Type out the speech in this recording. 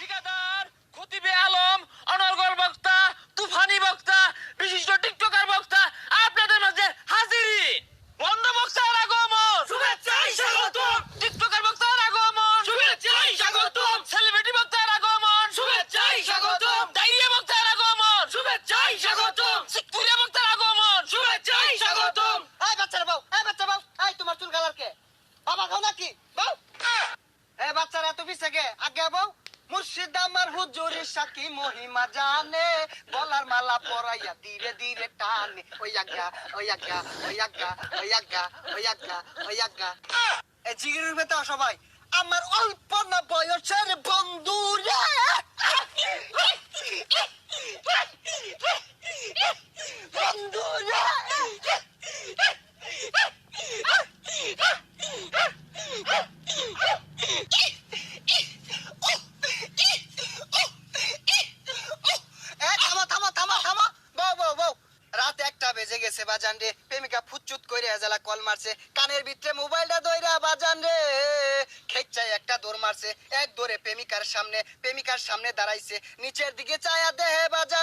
ঠিকাদার খতিবে আলম অনর্গল বক্তা তুফানি বক্তা বিশিষ্ট টিকটকার বক্তা আপনাদের মাঝে হাজিরি। বন্ধ বক্তার আগমন। শুভেচ্ছাই স্বাগতম। টিকটকার বক্তার আগমন। শুভেচ্ছাই স্বাগতম। সেলিব্রিটি বক্তার আগমন। শুভেচ্ছাই স্বাগতম। ডাইরিয়া বক্তার আগমন। শুভেচ্ছাই স্বাগতম। সিকুরিয়া বক্তার আগমন। শুভেচ্ছাই স্বাগতম। এই বাচ্চারা বাউ এই বাচ্চা বাউ এই তোমার চুল কালার কে? বাবা খাও নাকি? বাউ। এই বাচ্চারা এত পিছে কে? আগে বাউ। মুর্শিদ আমার হুজুরের সাকি মহিমা জানে, বলার মালা পরাইয়া ধীরে ধীরে টানে। ওই আজ্ঞা ওই আজ্ঞা ওই আজ্ঞা ওই আজ্ঞা ওই আজ্ঞা ওই আজ্ঞা। এই জিগিরের ভেতর সবাই আমার অল্প না বয়সের বন্ধু রে বন্ধু রে এ, থামো, থামো, থামো, থামো। বউ, বউ, বউ। রাত একটা বেজে গেছে বাজান রে। প্রেমিকা ফুচুত করে এজালা কল মারছে। কানের ভিতরে মোবাইলটা দইরা বাজান রে। খেকচাই একটা দৌড় মারছে। এক দৌড়ে প্রেমিকার সামনে প্রেমিকার সামনে দাঁড়াইছে। নিচের দিকে চায়া দেহে বাজান।